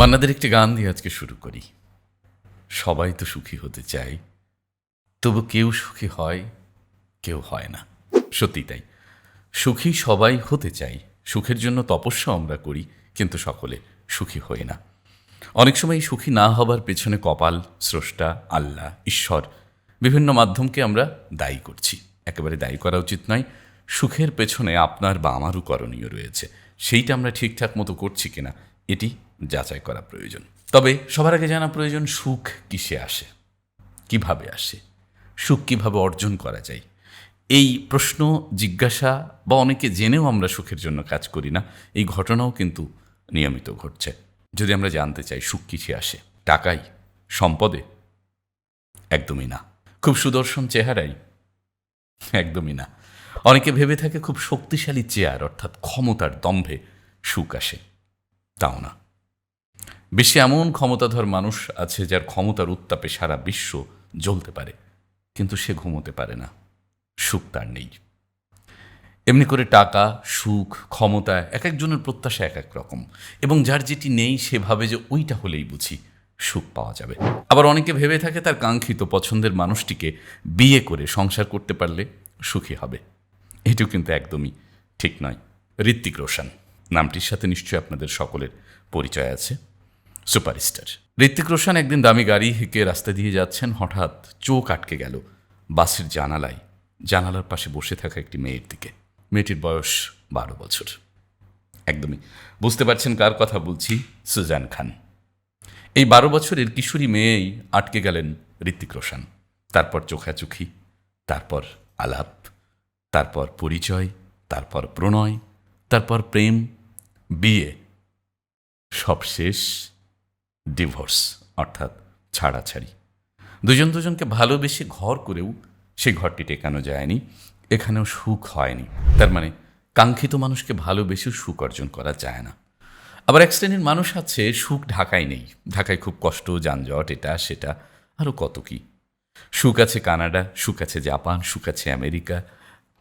মান্নাদের একটি গান দিয়ে আজকে শুরু করি। সবাই তো সুখী হতে চায়, তবু কেউ সুখী হয়, কেউ হয় না। সত্যি তাই। সুখী সবাই হতে চাই সুখের জন্য তপস্যা আমরা করি, কিন্তু সকলে সুখী হই না। অনেক সময় সুখী না হবার পেছনে কপাল, স্রষ্টা, আল্লাহ, ঈশ্বর বিভিন্ন মাধ্যমকে আমরা দায়ী করছি। একেবারে দায়ী করা উচিত নয়, সুখের পেছনে আপনার বা আমারও করণীয় রয়েছে। সেইটা আমরা ঠিকঠাক মতো করছি কিনা, এটি যাচাই করা প্রয়োজন। তবে সবার আগে জানা প্রয়োজন, সুখ কিসে আসে? কীভাবে আসে? সুখ কীভাবে অর্জন করা যায়? এই প্রশ্ন, জিজ্ঞাসা বা অনেকে জেনেও আমরা সুখের জন্য কাজ করি না, এই ঘটনাও কিন্তু নিয়মিত ঘটছে। যদি আমরা জানতে চাই, সুখ কিসে আসে? টাকাই? সম্পদে? একদমই না। খুব সুদর্শন চেহারাই? একদমই না। অনেকে ভেবে থাকে খুব শক্তিশালী চেয়ার, অর্থাৎ ক্ষমতার দম্ভে সুখ আসে। তাও না। বিশ্বে এমন ক্ষমতাধর মানুষ আছে যার ক্ষমতার উত্তাপে সারা বিশ্ব জ্বলতে পারে, কিন্তু সে ঘুমোতে পারে না, সুখ তার নেই। এমনি করে টাকা, সুখ, ক্ষমতা এক একজনের প্রত্যাশা এক এক রকম, এবং যার যেটি নেই সে ভাবে যে ওইটা হলেই বুঝি সুখ পাওয়া যাবে। আবার অনেকে ভেবে থাকে তার কাঙ্ক্ষিত পছন্দের মানুষটিকে বিয়ে করে সংসার করতে পারলে সুখী হবে। এটিও কিন্তু একদমই ঠিক নয়। ঋত্বিক রোশন, নামটির সাথে নিশ্চয়ই আপনাদের সকলের পরিচয় আছে। সুপারস্টার। ঋত্বিক রোশন একদিন দামি গাড়ি হেঁকে রাস্তা দিয়ে যাচ্ছেন, হঠাৎ চোখ আটকে গেল বাসের জানালায়। জানালার পাশে বসে থাকা একটি মেয়ের দিকে। মেয়েটির বয়স বারো বছর। একদমই। বুঝতে পারছেন কার কথা বলছি? সুজান খান। এই বারো বছরের কিশোরী মেয়েই আটকে গেলেন ঋত্বিক রোশন। তারপর চোখাচোখি, তারপর আলাপ, তারপর পরিচয়, তারপর প্রণয়, তারপর প্রেম, বিয়ে। সবশেষ ডিভোর্স, অর্থাৎ ছাড়াছাড়ি। দুজন দুজনকে ভালোবেসে ঘর করেও সেই ঘরটি টেকানো যায়নি, এখানেও সুখ হয়নি। তার মানে কাঙ্ক্ষিত মানুষকে ভালোবেসেও সুখ অর্জন করা যায় না। আবার এক শ্রেণির মানুষ আছে, সুখ ঢাকায় নেই। ঢাকায় খুব কষ্ট, যানজট, এটা, সেটা আরও কত কি? সুখ আছে কানাডা, সুখ আছে জাপান, সুখ আছে আমেরিকা,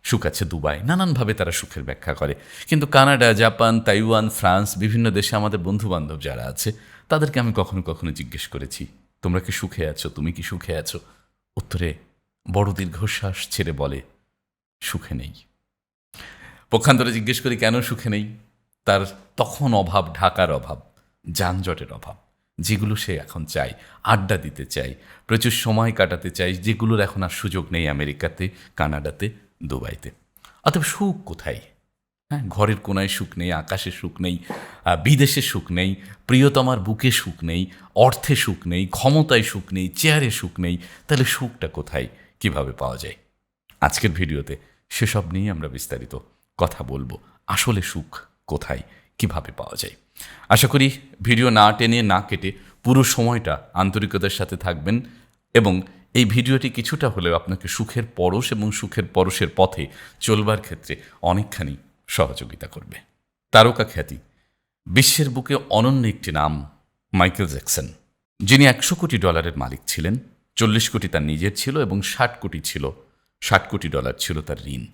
সুখ আছে দুবাই। নানানভাবে তারা সুখের ব্যাখ্যা করে। কিন্তু কানাডা, জাপান, তাইওয়ান, ফ্রান্স, বিভিন্ন দেশে আমাদের বন্ধুবান্ধব যারা আছে তাদেরকে আমি কখনো কখনো জিজ্ঞেস করেছি, তোমরা কি সুখে আছো? তুমি কি সুখে আছো? উত্তরে, বড় দীর্ঘশ্বাস ছেড়ে বলে, সুখে নেই। পক্ষান্তরে জিজ্ঞেস করি, কেন সুখে নেই? তার তখন অভাব, ঢাকার অভাব, যানজটের অভাব, যেগুলো সে এখন চায়, আড্ডা দিতে চায়, প্রচুর সময় কাটাতে চায়, যেগুলোর এখন আর সুযোগ নেই আমেরিকাতে, কানাডাতে, দুবাইতে। অতএব সুখ কোথায়? হ্যাঁ ঘরের কোনায় সুখ নেই, আকাশে সুখ নেই বিদেশে সুখ নেই, প্রিয়তমার বুকে সুখ নেই, অর্থে সুখ নেই, ক্ষমতায় সুখ নেই, চেয়ারে সুখ নেই, তাহলে সুখটা কোথায়? কীভাবে পাওয়া যায়? আজকের ভিডিওতে সেসব নিয়ে আমরা বিস্তারিত কথা বলব। আসলে সুখ কোথায়? কীভাবে পাওয়া যায়? আশা করি ভিডিও না টেনে, না কেটে পুরো সময়টা আন্তরিকতার সাথে থাকবেন এবং এই ভিডিওটি কিছুটা হলেও আপনাকে সুখের পরশ এবং সুখের পরশের পথে চলবার ক্ষেত্রে অনেকখানি সহযোগিতা করবে। তারকা খ্যাতি। বিশ্বের বুকে অনন্য একটি নাম, মাইকেল জ্যাকসন। যিনি একশো কোটি ডলারের মালিক ছিলেন, চল্লিশ কোটি তার নিজের ছিল এবং ষাট কোটি ছিল। ষাট কোটি ডলার ছিল তার ঋণ।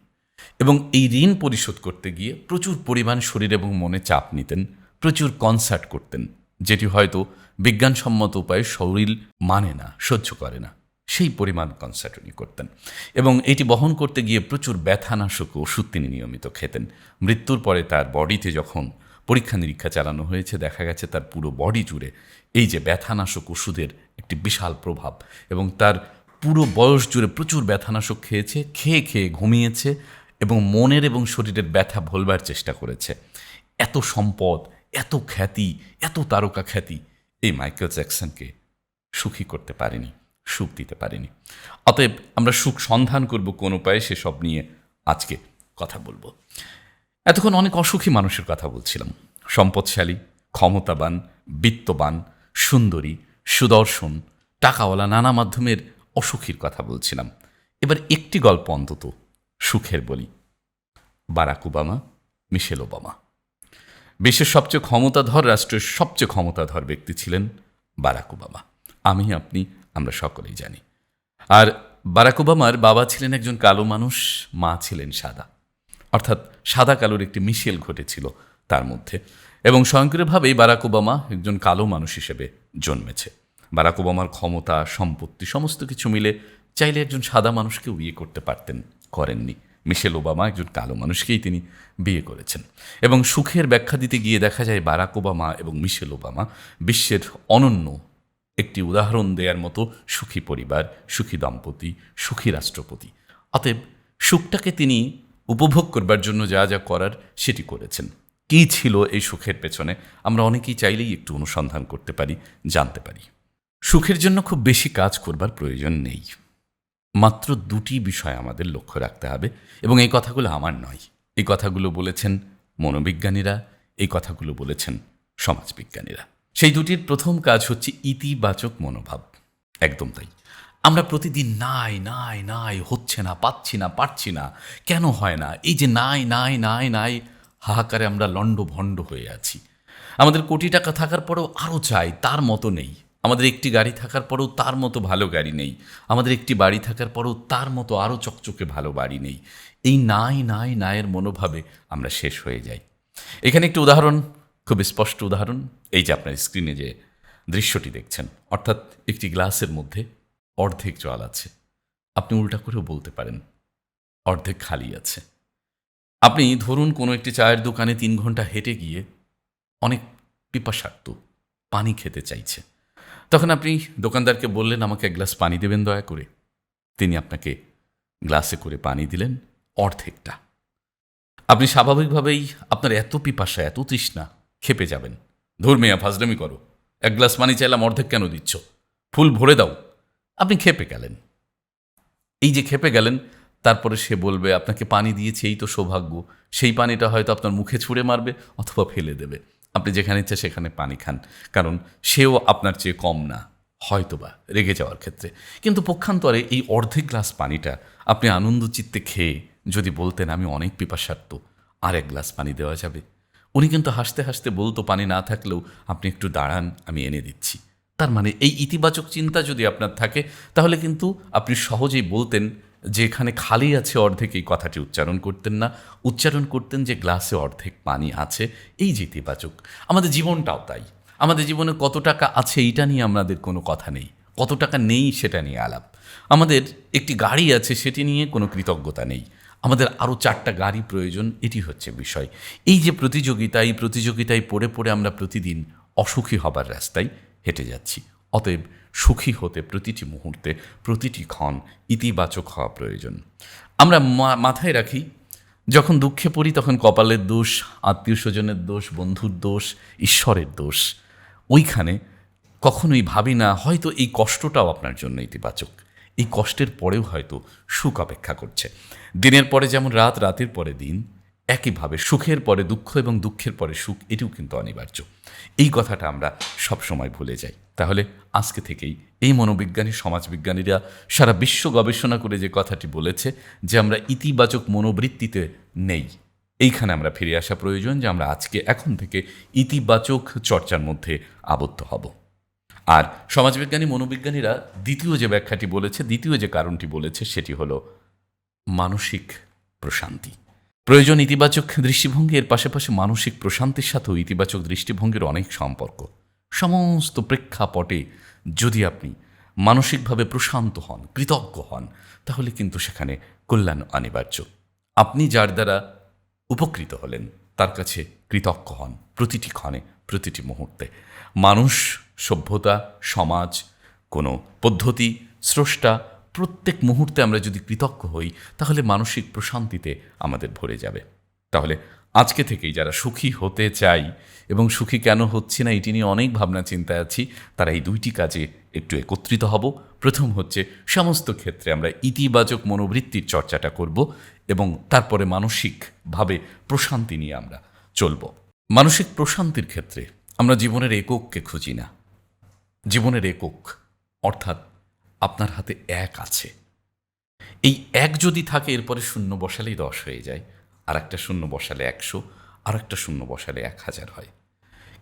এবং এই ঋণ পরিশোধ করতে গিয়ে প্রচুর পরিমাণ শরীর এবং মনে চাপ নিতেন, প্রচুর কনসার্ট করতেন, যেটি হয়তো বিজ্ঞানসম্মত উপায়ে শরীর মানে না, সহ্য করে না। সেই পরিমাণ কনসার্ট উনি করতেন। এবং এটি বহন করতে গিয়ে প্রচুর ব্যথানাশক ওষুধ তিনি নিয়মিত খেতেন। মৃত্যুর পরে তার বডিতে যখন পরীক্ষা নিরীক্ষা চালানো হয়েছে, দেখা গেছে তার পুরো বডি জুড়ে এই যে ব্যথানাশক ওষুধের একটি বিশাল প্রভাব এবং তার পুরো বয়স জুড়ে প্রচুর ব্যথানাশক খেয়েছে, খেয়ে খেয়ে ঘুমিয়েছে এবং মনের এবং শরীরের ব্যথা ভোলবার চেষ্টা করেছে। এত সম্পদ, এত খ্যাতি, এত তারকা খ্যাতি এই মাইকেল জ্যাকসনকে সুখী করতে পারেনি। সুখ দিতে পারেনি। অতএব আমরা সুখ সন্ধান করব কোন উপায়ে সেসব নিয়ে আজকে কথা বলব। এতক্ষণ অনেক অসুখী মানুষের কথা বলছিলাম। সম্পদশালী, ক্ষমতাবান, বিত্তবান, সুন্দরী, সুদর্শন, টাকাওয়ালা নানা মাধ্যমের অসুখীর কথা বলছিলাম। এবার একটি গল্প অন্তত সুখের বলি। Barack Obama, Michelle Obama. বিশ্বের সবচেয়ে ক্ষমতাধর, রাষ্ট্রের সবচেয়ে ক্ষমতাধর ব্যক্তি ছিলেন বারাক ওবামা। আমি, আপনি আমরা সকলেই জানি। আর বারাক ওবামার বাবা ছিলেন একজন কালো মানুষ, মা ছিলেন সাদা। অর্থাৎ সাদা কালোর একটি মিশেল ঘটেছিল তার মধ্যে। এবং স্বয়ংক্রিয়ভাবেই বারাক ওবামা একজন কালো মানুষ হিসেবে জন্মেছে। বারাক ওবামার ক্ষমতা, সম্পত্তি, সমস্ত কিছু মিলে চাইলে একজন সাদা মানুষকেও বিয়ে করতে পারতেন, করেননি। মিশেল ওবামা একজন কালো মানুষকেই তিনি বিয়ে করেছেন। এবং সুখের ব্যাখ্যা দিতে গিয়ে দেখা যায় বারাক ওবামা এবং মিশেল ওবামা বিশ্বের অনন্য একটি উদাহরণ দেওয়ার মতো সুখী পরিবার, সুখী দম্পতি, সুখী রাষ্ট্রপতি। অতএব সুখটাকে তিনি উপভোগ করবার জন্য যা যা করার সেটি করেছেন। কী ছিল এই সুখের পেছনে আমরা অনেকেই চাইলেই একটু অনুসন্ধান করতে পারি, জানতে পারি। সুখের জন্য খুব বেশি কাজ করবার প্রয়োজন নেই। মাত্র দুটি বিষয় আমাদের লক্ষ্য রাখতে হবে এবং এই কথাগুলো আমার নয়। এই কথাগুলো বলেছেন মনোবিজ্ঞানীরা, এই কথাগুলো বলেছেন সমাজবিজ্ঞানীরা। সেই দুটির প্রথম কাজ হচ্ছে ইতিবাচক মনোভাব। একদম তাই। আমরা প্রতিদিন নাই নাই নাই, হচ্ছে না, পাচ্ছি না, পারছি না, কেন হয় না? এই যে নাই নাই নাই নাই, হাহাকারে আমরা লণ্ড ভণ্ড হয়ে আছি। আমাদের কোটি টাকা থাকার পরেও আরও চাই, তার মতো নেই। আমাদের একটি গাড়ি থাকার পরেও তার মতো ভালো গাড়ি নেই। আমাদের একটি বাড়ি থাকার পরেও তার মতো আরও চকচকে ভালো বাড়ি নেই। এই নাই নাই নায়ের মনোভাবে আমরা শেষ হয়ে যাই। এখানে একটি উদাহরণ খুব স্পষ্ট উদাহরণ, এই যে আপনার স্ক্রিনে যে দৃশ্যটি দেখছেন, অর্থাৎ একটি গ্লাসের মধ্যে অর্ধেক জল আছে। আপনি উল্টা করেও বলতে পারেন, অর্ধেক খালি আছে। আপনি ধরুন কোনো একটি চায়ের দোকানে তিন ঘণ্টা হেঁটে গিয়ে অনেক পিপাসার্থ পানি খেতে চাইছে। তখন আপনি দোকানদারকে বললেন, আমাকে এক গ্লাস পানি দেবেন দয়া করে। তিনি আপনাকে গ্লাসে করে পানি দিলেন, অর্ধেকটা। আপনি স্বাভাবিকভাবেই আপনার এত পিপাসা, এত তৃষ্ণা খেপে যাবেন। ধুর মেয়া, ফাজলামি করো। এক গ্লাস পানি চাইলাম, অর্ধেক কেন দিচ্ছ? ফুল ভরে দাও। আপনি খেপে গেলেন। এই যে খেপে গেলেন, তারপরে সে বলবে, আপনাকে পানি দিয়েছে, এই তো সৌভাগ্য। সেই পানিটা হয়তো আপনার মুখে ছুঁড়ে মারবে অথবা ফেলে দেবে। আপনি যেখানে ইচ্ছে সেখানে পানি খান। কারণ সেও আপনার চেয়ে কম না, হয়তোবা রেগে যাওয়ার ক্ষেত্রে। কিন্তু পক্ষান্তরে এই অর্ধেক গ্লাস পানিটা আপনি আনন্দ চিত্তে খেয়ে যদি বলতেন, আমি অনেক পিপাসার্থ আর এক গ্লাস পানি দেওয়া যাবে। উনি কিন্তু হাসতে হাসতে বলতো, পানি না থাকলেও আপনি একটু দাঁড়ান, আমি এনে দিচ্ছি। তার মানে এই ইতিবাচক চিন্তা যদি আপনার থাকে, তাহলে কিন্তু আপনি সহজেই বলতেন যে এখানে খালি আছে অর্ধেক, এই কথাটি উচ্চারণ করতেন না। উচ্চারণ করতেন যে গ্লাসে অর্ধেক পানি আছে, এই যে ইতিবাচক। আমাদের জীবনটাও তাই। আমাদের জীবনে কত টাকা আছে, এইটা নিয়ে আমাদের কোনো কথা নেই। কত টাকা নেই, সেটা নিয়ে আলাপ। আমাদের একটি গাড়ি আছে, সেটি নিয়ে কোনো কৃতজ্ঞতা নেই। আমাদের আরও চারটা গাড়ি প্রয়োজন, এটি হচ্ছে বিষয়। এই যে প্রতিযোগিতা, এই প্রতিযোগিতায় পড়ে পড়ে আমরা প্রতিদিন অসুখী হবার রাস্তায় হেঁটে যাচ্ছি। অতএব সুখী হতে প্রতিটি মুহূর্তে, প্রতিটি ক্ষণ ইতিবাচক হওয়া প্রয়োজন। আমরা মাথায় রাখি, যখন দুঃখে পড়ি তখন কপালের দোষ, আত্মীয় স্বজনের দোষ, বন্ধুর দোষ, ঈশ্বরের দোষ, ওইখানে কখনোই ভাবি না, হয়তো এই কষ্টটাও আপনার জন্য ইতিবাচক। এই কষ্টের পরেও হয়তো সুখ অপেক্ষা করছে। দিনের পরে যেমন রাত, রাতের পরে দিন, একইভাবে সুখের পরে দুঃখ এবং দুঃখের পরে সুখ, এটিও কিন্তু অনিবার্য। এই কথাটা আমরা সবসময় ভুলে যাই। তাহলে আজকে থেকেই এই মনোবিজ্ঞানী, সমাজবিজ্ঞানীরা সারা বিশ্ব গবেষণা করে যে কথাটি বলেছে যে আমরা ইতিবাচক মনোবৃত্তিতে নেই। এইখানে আমরা ফিরে আসা প্রয়োজন যে আমরা আজকে, এখন থেকে ইতিবাচক চর্চার মধ্যে আবদ্ধ হব। আর সমাজবিজ্ঞানী, মনোবিজ্ঞানীরা দ্বিতীয় যে ব্যাখ্যাটি বলেছে, দ্বিতীয় যে কারণটি বলেছে, সেটি হলো মানসিক প্রশান্তি। প্রয়োজন ইতিবাচক দৃষ্টিভঙ্গি, এর পাশাপাশি মানসিক প্রশান্তির সাথেও ইতিবাচক দৃষ্টিভঙ্গির অনেক সম্পর্ক। সমস্ত প্রেক্ষাপটে যদি আপনি মানসিকভাবে প্রশান্ত হন, কৃতজ্ঞ হন, তাহলে কিন্তু সেখানে কল্যাণ অনিবার্য। আপনি যার দ্বারা উপকৃত হলেন, তার কাছে কৃতজ্ঞ হন প্রতিটি ক্ষণে, প্রতিটি মুহূর্তে। মানুষ সভ্যতা, সমাজ, কোনো পদ্ধতি, স্রষ্টা প্রত্যেক মুহূর্তে আমরা যদি কৃতজ্ঞ হই, তাহলে মানসিক প্রশান্তিতে আমাদের ভরে যাবে। তাহলে আজকে থেকেই যারা সুখী হতে চাই এবং সুখী কেন হচ্ছে না, এটি নিয়ে অনেক ভাবনা চিন্তায় আছি, তারা এই দুইটি কাজে একটু একত্রিত হব। প্রথম হচ্ছে সমস্ত ক্ষেত্রে আমরা ইতিবাচক মনোবৃত্তির চর্চাটা করব এবং তারপরে মানসিকভাবে প্রশান্তি নিয়ে আমরা চলব। মানসিক প্রশান্তির ক্ষেত্রে আমরা জীবনের একককে খুঁজি না। জীবনের একক, অর্থাৎ আপনার হাতে এক আছে। এই এক যদি থাকে, এরপরে শূন্য বসালেই দশ হয়ে যায়। আর একটা শূন্য বসালে একশো আর একটা শূন্য বসালে এক হাজার হয়।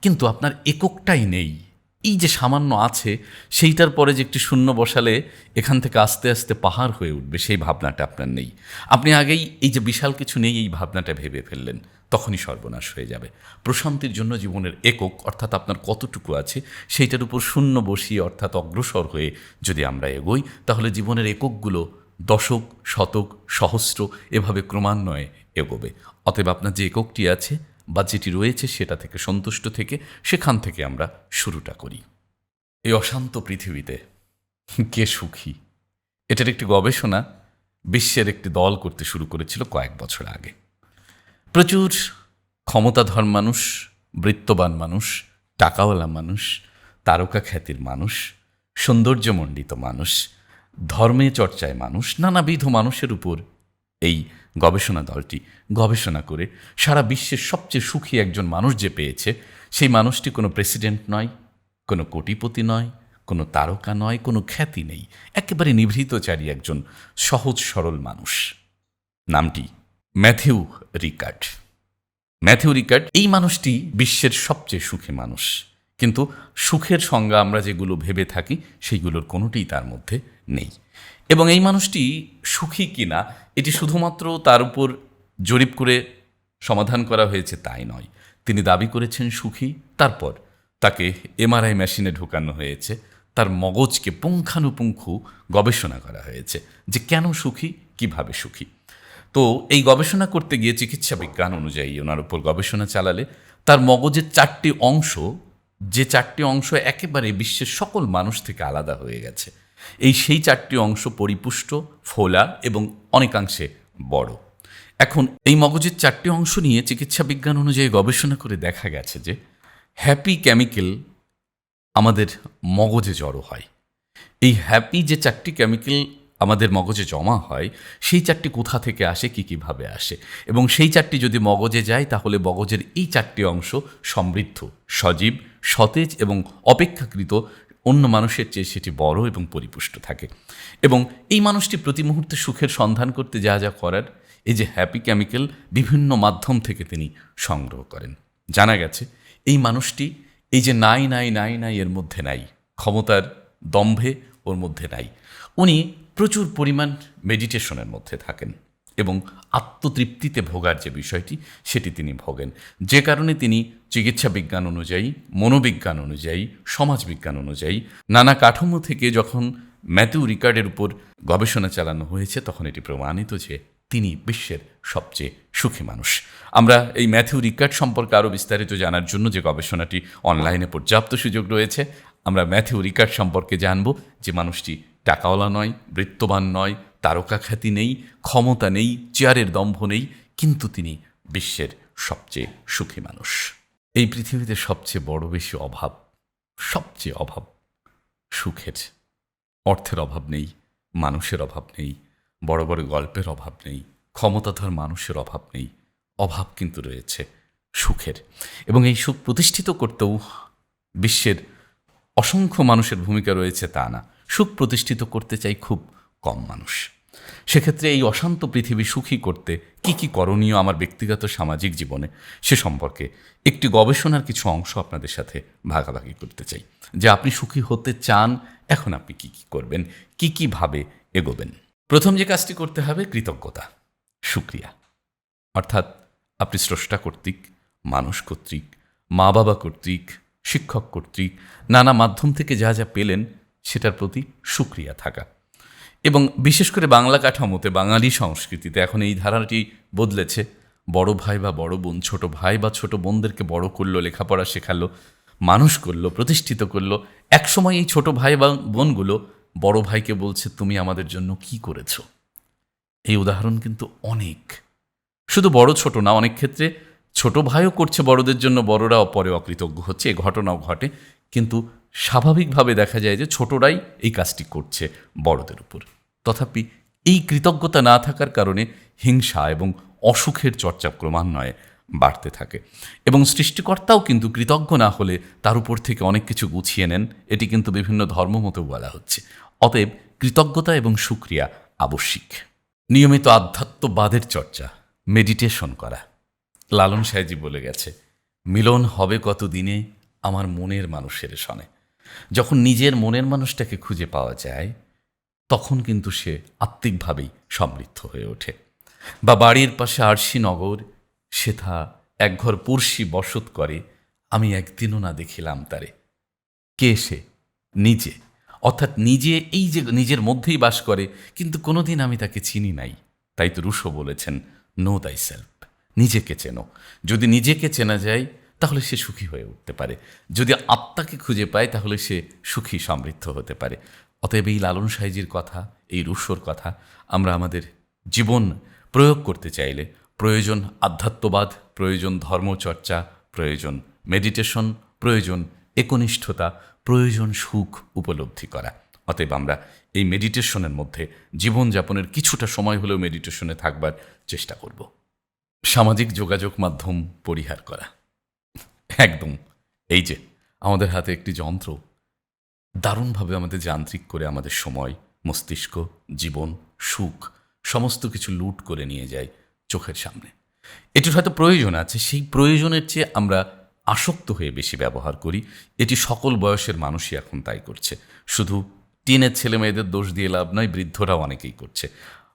কিন্তু আপনার এককটাই নেই। এই যে সামান্য আছে, সেইটার পরে যে একটি শূন্য বসালে এখান থেকে আস্তে আস্তে পাহাড় হয়ে উঠবে, সেই ভাবনাটা আপনার নেই। আপনি আগেই এই যে বিশাল কিছু নেই, এই ভাবনাটা ভেবে ফেললেন। তখনই সর্বনাশ হয়ে যাবে। প্রশান্তির জন্য জীবনের একক, অর্থাৎ আপনার কতটুকু আছে, সেইটার উপর শূন্য বসিয়ে অর্থাৎ অগ্রসর হয়ে যদি আমরা এগোই, তাহলে জীবনের এককগুলো দশক, শতক, সহস্র এভাবে ক্রমান্বয়ে এগোবে। অতএব আপনার যে এককটি আছে বা যেটি রয়েছে সেটা থেকে, সন্তুষ্ট থেকে, সেখান থেকে আমরা শুরুটা করি। এই অশান্ত পৃথিবীতে কে সুখী? এটার একটি গবেষণা বিশ্বের একটি দল করতে শুরু করেছিল কয়েক বছর আগে। প্রচুর ক্ষমতাধর মানুষ, বৃত্তবান মানুষ, টাকাওয়ালা মানুষ, তারকা খ্যাতির মানুষ, সৌন্দর্যমণ্ডিত মানুষ, ধর্মে চর্চায় মানুষ, নানাবিধ মানুষের উপর এই গবেষণা দলটি গবেষণা করে সারা বিশ্বের সবচেয়ে সুখী একজন মানুষ যে পেয়েছে, সেই মানুষটি কোনো প্রেসিডেন্ট নয়, কোনো কোটিপতি নয়, কোনো তারকা নয়, কোনো খ্যাতি নেই। একেবারে নিভৃতচারী একজন সহজ সরল মানুষ। নামটি ম্যাথিউ রিকার্ড। ম্যাথিউ রিকার্ড এই মানুষটি বিশ্বের সবচেয়ে সুখী মানুষ। কিন্তু সুখের সংজ্ঞা আমরা যেগুলো ভেবে থাকি, সেইগুলোর কোনোটিই তার মধ্যে নেই। এবং এই মানুষটি সুখী কিনা, এটি শুধুমাত্র তার উপর জরিপ করে সমাধান করা হয়েছে তাই নয়। তিনি দাবি করেছেন সুখী, তারপর তাকে এমআরআই মেশিনে ঢোকানো হয়েছে, তার মগজকে পুঙ্খানুপুঙ্খু গবেষণা করা হয়েছে যে কেন সুখী, কীভাবে সুখী। তো এই গবেষণা করতে গিয়ে চিকিৎসা বিজ্ঞান অনুযায়ী ওনার উপর গবেষণা চালালে তার মগজের চারটি অংশ, যে চারটি অংশ একেবারে বিশ্বের সকল মানুষ থেকে আলাদা হয়ে গেছে। এই সেই চারটি অংশ পরিপুষ্ট, ফোলা এবং অনেকাংশে বড়। এখন এই মগজের চারটি অংশ নিয়ে চিকিৎসা বিজ্ঞান অনুযায়ী গবেষণা করে দেখা গেছে যে হ্যাপি কেমিক্যাল আমাদের মগজে জড়ো হয়। এই হ্যাপি যে চারটি কেমিক্যাল আমাদের মগজে জমা হয়, সেই চারটি কোথা থেকে আসে, কী কীভাবে আসে? এবং সেই চারটি যদি মগজে যায়, তাহলে মগজের এই চারটি অংশ সমৃদ্ধ, সজীব, সতেজ এবং অপেক্ষাকৃত অন্য মানুষের চেয়ে সেটি বড় এবং পরিপুষ্ট থাকে। এবং এই মানুষটি প্রতি মুহূর্তে সুখের সন্ধান করতে যা যা করার, এই যে হ্যাপি কেমিক্যাল বিভিন্ন মাধ্যম থেকে তিনি সংগ্রহ করেন। জানা গেছে, এই মানুষটি এই যে নাই নাই নাই নাই, এর মধ্যে নাই, ক্ষমতার দম্ভে ওর মধ্যে নাই। উনি প্রচুর পরিমাণ মেডিটেশনের মধ্যে থাকেন এবং আত্মতৃপ্তিতে ভোগার যে বিষয়টি, সেটি তিনি ভোগেন। যে কারণে তিনি চিকিৎসা বিজ্ঞান অনুযায়ী, মনোবিজ্ঞান অনুযায়ী সমাজবিজ্ঞান অনুযায়ী নানা কাঠামো থেকে যখন ম্যাথিউ রিকার্ডের উপর গবেষণা চালানো হয়েছে, তখন এটি প্রমাণিত যে তিনি বিশ্বের সবচেয়ে সুখী মানুষ। আমরা এই ম্যাথিউ রিকার্ড সম্পর্কে আরও বিস্তারিত জানার জন্য যে গবেষণাটি অনলাইনে পর্যাপ্ত সুযোগ রয়েছে, আমরা ম্যাথিউ রিকার্ড সম্পর্কে জানব যে মানুষটি টাকাওয়ালা নয়, বৃত্তবান নয়, তারকা খ্যাতি নেই, ক্ষমতা নেই, চেয়ারের দম্ভ নেই, কিন্তু তিনি বিশ্বের সবচেয়ে সুখী মানুষ। এই পৃথিবীতে সবচেয়ে বড় বেশি অভাব, সবচেয়ে অভাব সুখের। অর্থের অভাব নেই, মানুষের অভাব নেই, বড় বড় গল্পের অভাব নেই, ক্ষমতাধর মানুষের অভাব নেই, অভাব কিন্তু রয়েছে সুখের। এবং এই সুখ প্রতিষ্ঠিত করতেও বিশ্বের অসংখ্য মানুষের ভূমিকা রয়েছে তা না। সুখ প্রতিষ্ঠিত করতে চাই খুব কম মানুষ। সেক্ষেত্রে এই অশান্ত পৃথিবী সুখী করতে কি কি করণীয় আমার ব্যক্তিগত সামাজিক জীবনে সে সম্পর্কে একটি গবেষণার কিছু অংশ আপনাদের সাথে ভাগাভাগি করতে চাই। যে আপনি সুখী হতে চান, এখন আপনি কি কি করবেন, কি কীভাবে এগোবেন? প্রথম যে কাজটি করতে হবে, কৃতজ্ঞতা, সুক্রিয়া। অর্থাৎ আপনি স্রষ্টা কর্তৃক, মানুষ কর্তৃক মা বাবা কর্তৃক, শিক্ষক কর্তৃক, নানা মাধ্যম থেকে যা যা পেলেন সেটার প্রতি সুক্রিয়া থাকা। এবং বিশেষ করে বাংলা কাঠামোতে, বাঙালি সংস্কৃতিতে এখন এই ধারাটি বদলেছে। বড় ভাই বা বড় বোন, ছোট ভাই বা ছোট বোনদেরকে বড় করল, লেখাপড়া শেখালো, মানুষ করল, প্রতিষ্ঠিত করল। একসময় এই ছোট ভাই বা বোনগুলো বড় ভাইকে বলছে, তুমি আমাদের জন্য কি করেছ? এই উদাহরণ কিন্তু অনেক। শুধু বড় ছোট না, অনেক ক্ষেত্রে ছোট ভাইও করছে বড়দের জন্য বড়রা অপরে অকৃতজ্ঞ হচ্ছে, এ ঘটনাও ঘটে। কিন্তু স্বাভাবিকভাবে দেখা যায় যে ছোটরাই এই কাজটি করছে বড়দের উপর। তথাপি এই কৃতজ্ঞতা না থাকার কারণে হিংসা এবং অসুখের চর্চা ক্রমান্বয়ে বাড়তে থাকে এবং সৃষ্টিকর্তাও কিন্তু কৃতজ্ঞ না হলে তার উপর থেকে অনেক কিছু গুছিয়ে নেন। এটি কিন্তু বিভিন্ন ধর্মমতেও বলা হচ্ছে। অতএব কৃতজ্ঞতা এবং সুক্রিয়া আবশ্যিক। নিয়মিত আধ্যাত্মবাদের চর্চা, মেডিটেশন করা। লালন সাহেজি বলে গেছে, মিলন হবে কত দিনে আমার মনের মানুষের সনে। যখন নিজের মনের মানুষটাকে খুঁজে পাওয়া যায়, তখন কিন্তু সে আত্মিকভাবেই সমৃদ্ধ হয়ে ওঠে। বা বাড়ির পাশে আরশি নগর সেথা একঘর পড়শি বসত করে, আমি একদিনও না দেখিলাম তারে। কে সে? নিজে। অর্থাৎ নিজে এই যে নিজের মধ্যেই বাস করে, কিন্তু কোনোদিন আমি তাকে চিনি নাই। তাই তো রুশো বলেছেন, নো দাই সেলফ নিজেকে চেনো। যদি নিজেকে চেনা যায় তাহলে সে সুখী হয়ে উঠতে পারে। যদি আত্মাকে খুঁজে পায়, তাহলে সে সুখী সমৃদ্ধ হতে পারে। অতএব এই লালন সাইজির কথা, এই রুশোর কথা আমরা আমাদের জীবন প্রয়োগ করতে চাইলে, প্রয়োজন আধ্যাত্মবাদ, প্রয়োজন ধর্মচর্চা, প্রয়োজন মেডিটেশন, প্রয়োজন একনিষ্ঠতা, প্রয়োজন সুখ উপলব্ধি করা। অতএব আমরা এই মেডিটেশনের মধ্যে জীবনযাপনের কিছুটা সময় হলেও মেডিটেশনে থাকবার চেষ্টা করব। সামাজিক যোগাযোগ মাধ্যম পরিহার করা। একদম। এই যে, আমাদের হাতে একটি যন্ত্র। দারুণভাবে আমাদের যান্ত্রিক করে আমাদের সময়, মস্তিষ্ক, জীবন, সুখ, সমস্ত কিছু লুট করে নিয়ে যায় চোখের সামনে। এটির হয়তো প্রয়োজন আছে, সেই প্রয়োজনের চেয়ে আমরা আসক্ত হয়ে বেশি ব্যবহার করি। এটি সকল বয়সের মানুষই এখন তাই করছে। শুধু টিনের ছেলে মেয়েদের দোষ দিয়ে লাভ নয়, বৃদ্ধরাও অনেকেই করছে।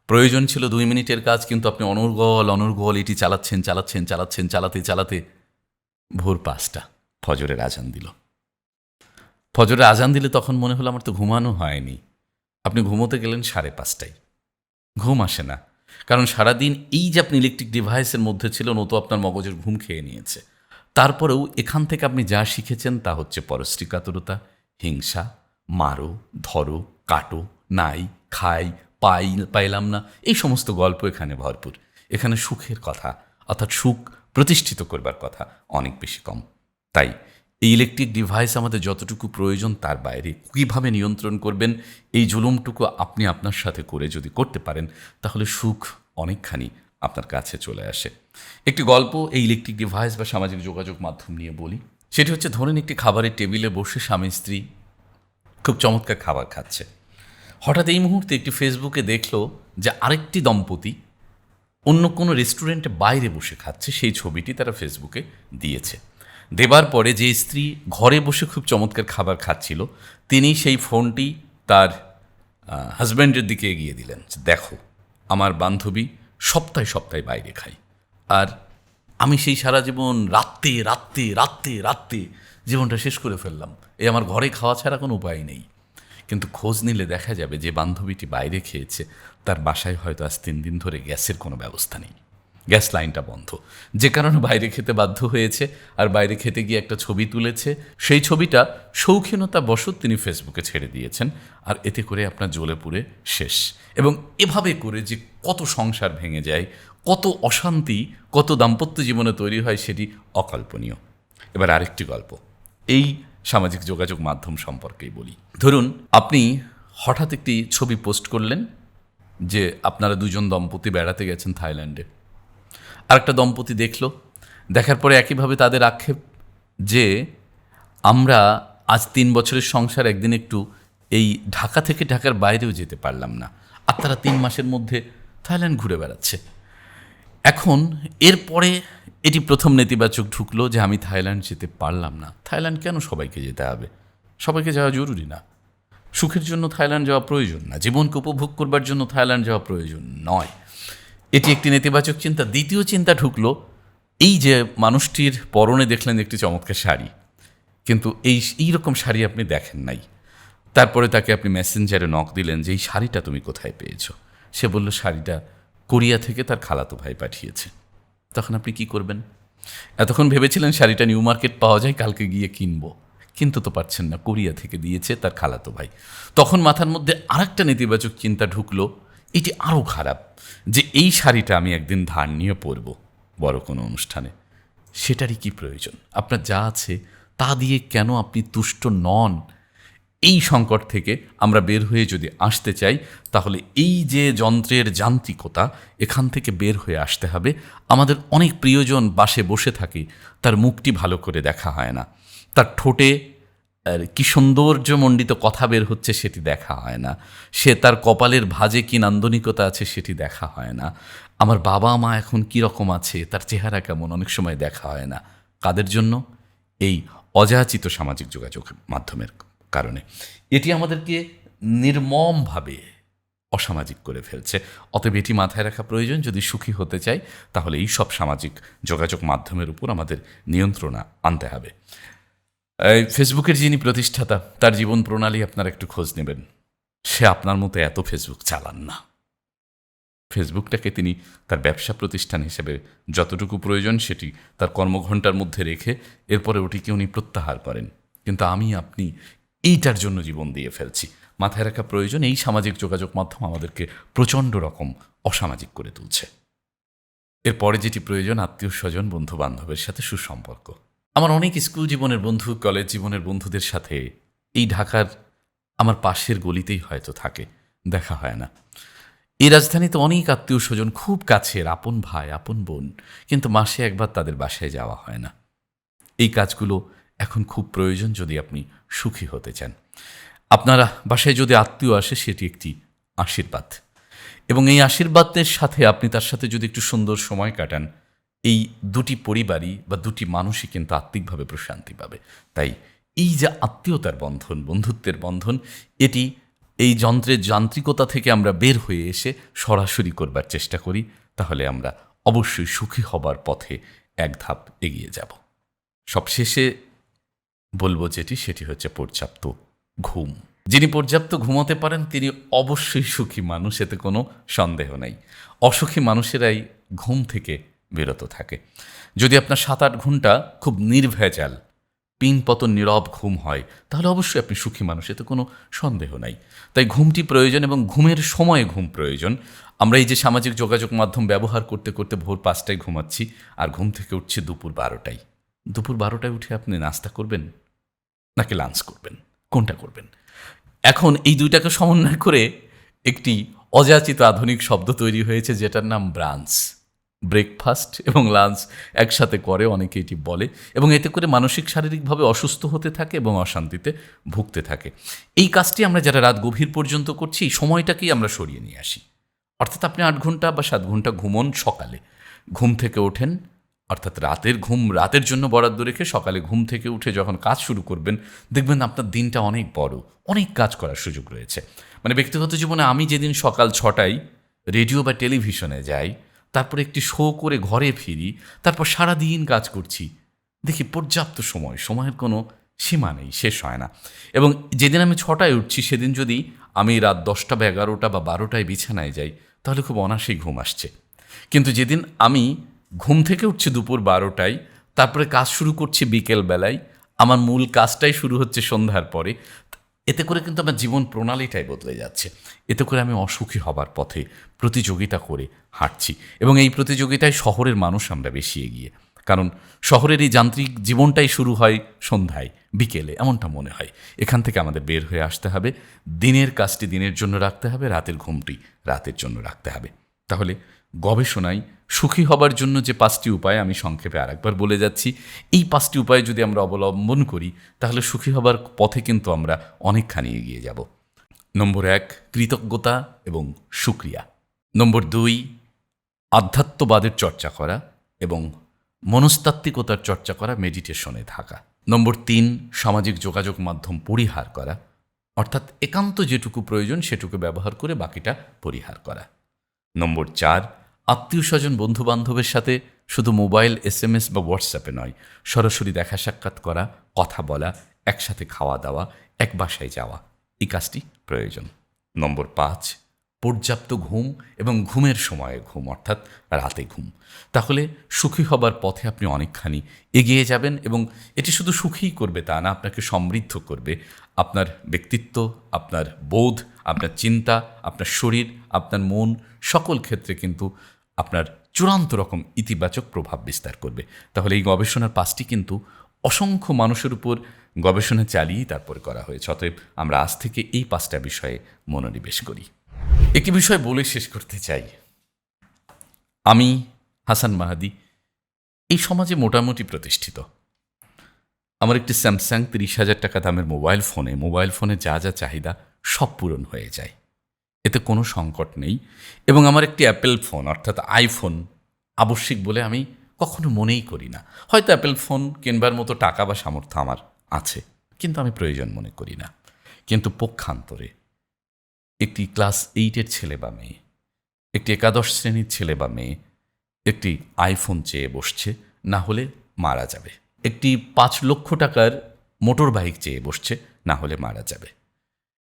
প্রয়োজন ছিল দুই মিনিটের কাজ, কিন্তু আপনি অনর্গল অনর্গল, এটি চালাচ্ছেন চালাচ্ছেন চালাচ্ছেন, চালাতে চালাতে ভোর পাঁচটা, ফজরের আজান দিল। ফজরের আজান দিলে তখন মনে হলো আমার তো ঘুমানো হয়নি। আপনি ঘুমোতে গেলেন সাড়ে পাঁচটায়। ঘুম আসে না, কারণ সারাদিন এই যে আপনি ইলেকট্রিক ডিভাইসের মধ্যে ছিল নতো আপনার মগজের ঘুম খেয়ে নিয়েছে। তারপরেও এখান থেকে আপনি যা শিখেছেন তা হচ্ছে পরশ্রী কাতরতা হিংসা, মারো, ধরো, কাটো, নাই, খাই, পাই, পাইলাম না, এই সমস্ত গল্প এখানে ভরপুর। এখানে সুখের কথা, অর্থাৎ সুখ প্রতিষ্ঠিত করবার কথা অনেক বেশি কম। তাই এই ইলেকট্রিক ডিভাইস আমাদের যতটুকু প্রয়োজন তার বাইরে কীভাবে নিয়ন্ত্রণ করবেন, এই জুলুমটুকু আপনি আপনার সাথে করে যদি করতে পারেন, তাহলে সুখ অনেকখানি আপনার কাছে চলে আসে। একটি গল্প এই ইলেকট্রিক ডিভাইস বা সামাজিক যোগাযোগ মাধ্যম নিয়ে বলি। সেটি হচ্ছে, ধরেন একটি খাবারের টেবিলে বসে স্বামী স্ত্রী খুব চমৎকার খাবার খাচ্ছে। হঠাৎ এই মুহূর্তে একটি ফেসবুকে দেখল যে আরেকটি দম্পতি অন্য কোনো রেস্টুরেন্টে বাইরে বসে খাচ্ছে, সেই ছবিটি তারা ফেসবুকে দিয়েছে। দেবার পরে যে স্ত্রী ঘরে বসে খুব চমৎকার খাবার খাচ্ছিল, তিনি সেই ফোনটি তার হাজব্যান্ডের দিকে এগিয়ে দিলেন দেখো, আমার বান্ধবী সপ্তাহে সপ্তাহে বাইরে খাই আর আমি সেই সারা জীবন রাত্রে রাত্রে রাত্রে রাত্রে জীবনটা শেষ করে ফেললাম। এই আমার ঘরে খাওয়া ছাড়া কোনো উপায় নেই। কিন্তু খোঁজ নিলে দেখা যাবে যে বান্ধবীটি বাইরে খেয়েছে, তার বাসায় হয়তো আজ তিন দিন ধরে গ্যাসের কোনো ব্যবস্থা নেই। গ্যাস লাইনটা বন্ধ। যে কারণে বাইরে খেতে বাধ্য হয়েছে, আর বাইরে খেতে গিয়ে একটা ছবি তুলেছে। সেই ছবিটা শৌখিনতা বশত তিনি ফেসবুকে ছেড়ে দিয়েছেন, আর এতে করে আপনার জ্বলে পুড়ে শেষ। এবং এভাবে করে যে কত সংসার ভেঙে যায়, কত অশান্তি, কত দাম্পত্য জীবনে তৈরি হয়, সেটি অকল্পনীয়। এবার আরেকটি গল্প। এই সামাজিক যোগাযোগ মাধ্যম সম্পর্কেই বলি। ধরুন, আপনি হঠাৎ একটি ছবি পোস্ট করলেন যে আপনারা দুজন দম্পতি বেড়াতে গেছেন থাইল্যান্ডে। আরেকটা দম্পতি দেখল, দেখার পরে একইভাবে তাদের আক্ষেপ যে আমরা আজ তিন বছরের সংসার, একদিন একটু এই ঢাকা থেকে ঢাকার বাইরেও যেতে পারলাম না। আর তারা তিন মাসের মধ্যে থাইল্যান্ড ঘুরে বেড়াচ্ছে। এখন এরপরে এটি প্রথম নেতিবাচক ঢুকলো যে আমি থাইল্যান্ড যেতে পারলাম না। থাইল্যান্ড কেন সবাইকে যেতে হবে? সবাইকে যাওয়া জরুরি না। সুখের জন্য থাইল্যান্ড যাওয়া প্রয়োজন না। জীবনকে উপভোগ করবার জন্য থাইল্যান্ড যাওয়া প্রয়োজন নয়। এটি একটি নেতিবাচক চিন্তা। দ্বিতীয় চিন্তা ঢুকলো এই যে মানুষটির পরনে দেখলেন একটি চমৎকার শাড়ি। কিন্তু এই এই রকম শাড়ি আপনি দেখেন নাই। তারপরে তাকে আপনি মেসেঞ্জারে নক দিলেন যে, এই শাড়িটা তুমি কোথায় পেয়েছ? সে বলল, শাড়িটা কোরিয়া থেকে তার খালাতো ভাই পাঠিয়েছে। তখন আপনি কি করবেন? এতক্ষণ ভেবেছিলেন শাড়িটা নিউ মার্কেট পাওয়া যায়, কালকে গিয়ে কিনবো। কিন্তু তো পারছেন না, কোরিয়া থেকে দিয়েছে তার খালাতো ভাই। তখন মাথার মধ্যে আরেকটা নেতিবাচক চিন্তা ঢুকলো, এটি আরও খারাপ যে এই শাড়িটা আমি একদিন ধার নিয়ে পরবো বড় কোনো অনুষ্ঠানে। সেটারই কি প্রয়োজন? আপনার যা আছে তা দিয়ে কেন আপনি তুষ্ট নন? এই সংকট থেকে আমরা বের হয়ে যদি আসতে চাই, তাহলে এই যে যন্ত্রের যান্ত্রিকতা, এখান থেকে বের হয়ে আসতে হবে। আমাদের অনেক প্রিয়জন বাসে বসে থাকে, তার মুখটি ভালো করে দেখা হয় না। তার ঠোঁটে কি সৌন্দর্যমণ্ডিত কথা বের হচ্ছে সেটি দেখা হয় না। সে তার কপালের ভাজে কি নান্দনিকতা আছে সেটি দেখা হয় না। আমার বাবা মা এখন কি রকম আছে, তার চেহারা কেমন, অনেক সময় দেখা হয় না। কাদের জন্য? এই অযাচিত সামাজিক যোগাযোগ মাধ্যমের কারণে। এটি আমাদেরকে নির্মমভাবে অসামাজিক করে ফেলছে। অতএব এটি মাথায় রাখা প্রয়োজন, যদি সুখী হতে চাই তাহলে এই সব সামাজিক যোগাযোগ মাধ্যমের উপর আমাদের নিয়ন্ত্রণ আনতে হবে। ফেসবুকের যিনি প্রতিষ্ঠাতা, তার জীবন প্রণালী আপনারা একটু খোঁজ নেবেন। সে আপনার মতো এত ফেসবুক চালান না। ফেসবুকটাকে তিনি তার ব্যবসা প্রতিষ্ঠান হিসেবে যতটুকু প্রয়োজন সেটি তার কর্মঘণ্টার মধ্যে রেখে এরপরে ওটিকে উনি প্রত্যাহার করেন। কিন্তু আমি, আপনি এইটার জন্য জীবন দিয়ে ফেলছি। মাথায় রাখা প্রয়োজন, এই সামাজিক যোগাযোগ মাধ্যম আমাদেরকে প্রচণ্ড রকম অসামাজিক করে তুলছে। এরপরে যেটি প্রয়োজন, আত্মীয় স্বজন বন্ধু বান্ধবের সাথে সুসম্পর্ক। আমার অনেক স্কুল জীবনের বন্ধু, কলেজ জীবনের বন্ধুদের সাথে এই ঢাকার আমার পাশের গলিতেই হয়তো থাকে, দেখা হয় না। এই রাজধানীতে অনেক আত্মীয় স্বজন খুব কাছের, আপন ভাই, আপন বোন, কিন্তু মাসে একবার তাদের বাসায় যাওয়া হয় না। এই কাজগুলো এখন খুব প্রয়োজন যদি আপনি সুখী হতে চান। আপনারা বাসায় যদি আত্মীয় আসে, সেটি একটি আশীর্বাদ। এবং এই আশীর্বাদের সাথে আপনি তার সাথে যদি একটু সুন্দর সময় কাটান, এই দুটি পরিবারই বা দুটি মানুষই কিন্তু আত্মিকভাবে প্রশান্তি পাবে। তাই এই যে আত্মীয়তার বন্ধন, বন্ধুত্বের বন্ধন, এটি এই যন্ত্রের যান্ত্রিকতা থেকে আমরা বের হয়ে এসে সরাসরি করবার চেষ্টা করি, তাহলে আমরা অবশ্যই সুখী হবার পথে এক ধাপ এগিয়ে যাব। সবশেষে বলব যেটি, সেটি হচ্ছে পর্যাপ্ত ঘুম। যিনি পর্যাপ্ত ঘুমোতে পারেন, তিনি অবশ্যই সুখী মানুষ, এতে কোনো সন্দেহ নেই। অসুখী মানুষেরাই ঘুম থেকে বিরত থাকে। যদি আপনার সাত আট ঘণ্টা খুব নির্ভেজাল পিন পতন নীরব ঘুম হয়, তাহলে অবশ্যই আপনি সুখী মানুষ, এতে কোনো সন্দেহ নাই। তাই ঘুমটি প্রয়োজন এবং ঘুমের সময়ে ঘুম প্রয়োজন। আমরা এই যে সামাজিক যোগাযোগ মাধ্যম ব্যবহার করতে করতে ভোর পাঁচটায় ঘুমাচ্ছি, আর ঘুম থেকে উঠছে দুপুর বারোটায়। দুপুর বারোটায় উঠে আপনি নাস্তা করবেন নাকি লাঞ্চ করবেন? কোনটা করবেন? এখন এই দুইটাকে সমন্বয় করে একটি অযাচিত আধুনিক শব্দ তৈরি হয়েছে যেটার নাম ব্রাঞ্চ। ব্রেকফাস্ট এবং লাঞ্চ একসাথে করে অনেকে এটি বলে এবং এতে করে মানসিক, শারীরিকভাবে অসুস্থ হতে থাকে এবং অশান্তিতে ভুগতে থাকে। এই কাজটি আমরা যারা রাত গভীর পর্যন্ত করছি, এই সময়টাকেই আমরা সরিয়ে নিয়ে আসি। অর্থাৎ আপনি আট ঘণ্টা বা সাত ঘণ্টা ঘুমন সকালে। ঘুম থেকে ওঠেন অর্থাৎ রাতের ঘুম, রাতের জন্য বরাদ্দ রেখে সকালে ঘুম থেকে উঠে যখন কাজ শুরু করবেন, দেখবেন আপনার দিনটা অনেক বড়, অনেক কাজ করার সুযোগ রয়েছে। মানে ব্যক্তিগত জীবনে আমি যেদিন সকাল ছটায় রেডিও বা টেলিভিশনে যাই, তারপর একটি শো করে ঘরে ফিরি, তারপর সারা দিন কাজ করছি, দেখি পর্যাপ্ত সময়, সময়ের কোনো সীমা নেই, শেষ হয় না। এবং যেদিন আমি ছটায় উঠছি, সেদিন যদি আমি রাত দশটা বা এগারোটা বা বারোটায় বিছানায় যাই, তাহলে খুব অনাসেই ঘুম আসছে। কিন্তু যেদিন আমি ঘুম থেকে উঠছি দুপুর বারোটায়, তারপরে কাজ শুরু করছি বিকেল বেলায়। আমার মূল কাজটাই শুরু হচ্ছে সন্ধ্যার পরে। এতে করে কিন্তু আমার জীবন প্রণালীটাই বদলে যাচ্ছে। এতে করে আমি অসুখী হবার পথে প্রতিযোগিতা করে হাঁটছি এবং এই প্রতিযোগিতায় শহরের মানুষ আমরা বেশি এগিয়ে। কারণ শহরের এই যান্ত্রিক জীবনটাই শুরু হয় সন্ধ্যায়, বিকেলে, এমনটা মনে হয়। এখান থেকে আমাদের বের হয়ে আসতে হবে। দিনের কাজটি দিনের জন্য রাখতে হবে, রাতের ঘুমটি রাতের জন্য রাখতে হবে। তাহলে গবেষণায় সুখী হবার জন্য যে পাঁচটি উপায় আমি সংক্ষেপে আরেকবার বলে যাচ্ছি, এই পাঁচটি উপায় যদি আমরা অবলম্বন করি, তাহলে সুখী হবার পথে কিন্তু আমরা অনেকখানি এগিয়ে যাব। নম্বর এক, কৃতজ্ঞতা এবং সুক্রিয়া। নম্বর দুই, আধ্যাত্মবাদের চর্চা করা এবং মনস্তাত্ত্বিকতার চর্চা করা, মেডিটেশনে থাকা। নম্বর তিন, সামাজিক যোগাযোগ মাধ্যম পরিহার করা, অর্থাৎ একান্ত যেটুকু প্রয়োজন সেটুকু ব্যবহার করে বাকিটা পরিহার করা। নম্বর চার আত্মীয় স্বজন বন্ধু বান্ধবের সাথে শুধু মোবাইল এস এম এস বা হোয়াটসঅ্যাপে নয়। সরাসরি দেখা সাক্ষাৎ করা, কথা বলা, একসাথে খাওয়া দাওয়া, এক বাসায় যাওয়া। এই কাজটি প্রয়োজন। নম্বর পাঁচ, পর্যাপ্ত ঘুম এবং ঘুমের সময়ে ঘুম, অর্থাৎ রাতে ঘুম। তাহলে সুখী হবার পথে আপনি অনেকখানি এগিয়ে যাবেন এবং এটি শুধু সুখীই করবে তা না, আপনাকে সমৃদ্ধ করবে। আপনার ব্যক্তিত্ব, আপনার বোধ, আপনার চিন্তা, আপনার শরীর, আপনার মন, সকল ক্ষেত্রে কিন্তু আপনার চূড়ান্ত রকম ইতিবাচক প্রভাব বিস্তার করবে। তাহলে এই গবেষণার পাঁচটি কিন্তু অসংখ্য মানুষের উপর গবেষণা চালিয়েই তারপর করা হয়েছে। অতএব আমরা আজ থেকে এই পাঁচটা বিষয়ে মনোনিবেশ করি। একটি বিষয় বলে শেষ করতে চাই। আমি, হাসান মাহাদি, এই সমাজে মোটামুটি প্রতিষ্ঠিত। আমার একটি স্যামসাং তিরিশ হাজার টাকা দামের মোবাইল ফোনে মোবাইল ফোনে যা যা চাহিদা সব পূরণ হয়ে যায়। এতে কোনো সংকট নেই। এবং আমার একটি অ্যাপেল ফোন অর্থাৎ আইফোন আবশ্যিক বলে আমি কখনো মনেই করি না। হয়তো অ্যাপেল ফোন কিনবার মতো টাকা বা সামর্থ্য আমার আছে, কিন্তু আমি প্রয়োজন মনে করি না। কিন্তু পক্ষান্তরে একটি ক্লাস এইটের ছেলে বা মেয়ে, একটি একাদশ শ্রেণির ছেলে বা মেয়ে একটি আইফোন চেয়ে বসছে, না হলে মারা যাবে। একটি পাঁচ লক্ষ টাকার মোটর বাইক চেয়ে বসছে, না হলে মারা যাবে।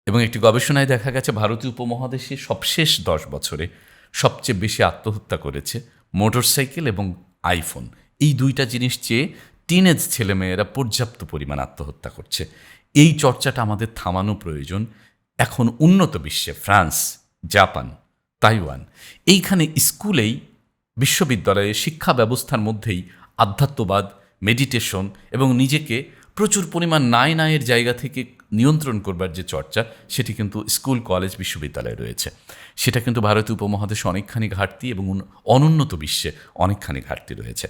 এবং একটি গবেষণায় দেখা গেছে ভারতীয় উপমহাদেশে সবশেষ দশ বছরে সবচেয়ে বেশি আত্মহত্যা করেছে মোটরসাইকেল এবং আইফোন। এই দুইটা জিনিস চেয়ে টিনেজ ছেলেমেয়েরা পর্যাপ্ত পরিমাণ আত্মহত্যা করছে। এই চর্চাটা আমাদের থামানো প্রয়োজন এখন উন্নত বিশ্বে, ফ্রান্স, জাপান, তাইওয়ান। এইখানে স্কুলেই বিশ্ববিদ্যালয়ে শিক্ষা ব্যবস্থার মধ্যেই আধ্যাত্মবাদ মেডিটেশন এবং নিজেকে প্রচুর পরিমাণ নাই নায়ের জায়গা থেকে নিয়ন্ত্রণ করবার যে চর্চা, সেটি কিন্তু স্কুল, কলেজ, বিশ্ববিদ্যালয়ে রয়েছে। সেটা কিন্তু ভারতীয় উপমহাদেশে অনেকখানি ঘাটতি এবং অনুন্নত বিশ্বে অনেকখানি ঘাটতি রয়েছে।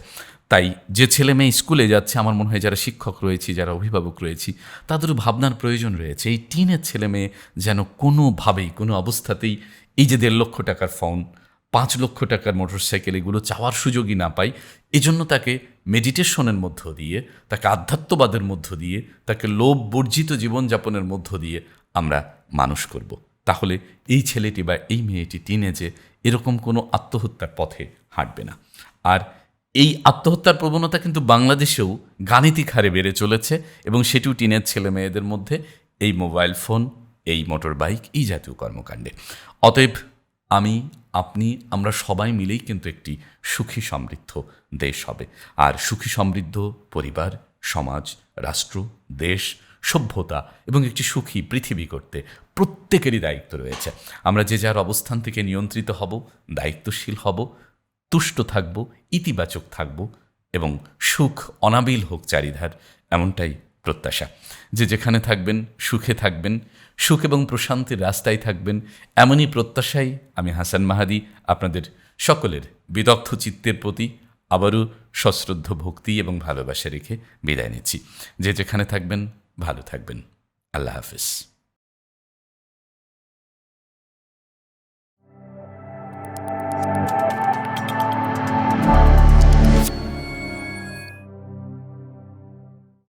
তাই যে ছেলে মেয়ে স্কুলে যাচ্ছে, আমার মনে হয় যারা শিক্ষক রয়েছি, যারা অভিভাবক রয়েছি, তাদেরও ভাবনার প্রয়োজন রয়েছে। এই টিনের ছেলে মেয়ে যেন কোনোভাবেই, কোনো অবস্থাতেই এই যে দেড় লক্ষ টাকার ফোন পাঁচ লক্ষ টাকার মোটরসাইকেল এগুলো চাওয়ার সুযোগই না পাই এজন্য তাকে মেডিটেশনের মধ্য দিয়ে, তাকে আধ্যাত্মবাদের মধ্য দিয়ে, তাকে লোভ বর্জিত জীবনযাপনের মধ্য দিয়ে আমরা মানুষ করব। তাহলে এই ছেলেটি বা এই মেয়েটি টিনেজে এরকম কোনো আত্মহত্যার পথে হাঁটবে না আর এই আত্মহত্যার প্রবণতা কিন্তু বাংলাদেশেও গাণিতিক হারে বেড়ে চলেছে এবং সেটিও টিনের ছেলে মেয়েদের মধ্যে, এই মোবাইল ফোন, এই মোটর বাইক এই জাতীয় কর্মকাণ্ডে অতএব আমি আপনি, আমরা সবাই মিলেই কিন্তু একটি সুখী সমৃদ্ধ দেশ হবে। আর সুখী সমৃদ্ধ পরিবার, সমাজ, রাষ্ট্র, দেশ, সভ্যতা এবং একটি সুখী পৃথিবী করতে প্রত্যেকেরই দায়িত্ব রয়েছে। আমরা যে যার অবস্থান থেকে নিয়ন্ত্রিত হব, দায়িত্বশীল হব, তুষ্ট থাকব, ইতিবাচক থাকব এবং সুখ অনাবিল হোক চারিধার, এমনটাই প্রত্যাশা যে যেখানে থাকবেন, সুখে থাকবেন, সুখ এবং প্রশান্তির রাস্তায় থাকবেন, এমনই প্রত্যাশাই আমি হাসান মাহাদি, আপনাদের সকলের বিদগ্ধ চিত্তের প্রতি আবারও সশ্রদ্ধ ভক্তি এবং ভালোবাসা রেখে বিদায় নিচ্ছি। যে যেখানে থাকবেন, ভালো থাকবেন। আল্লাহ হাফিজ।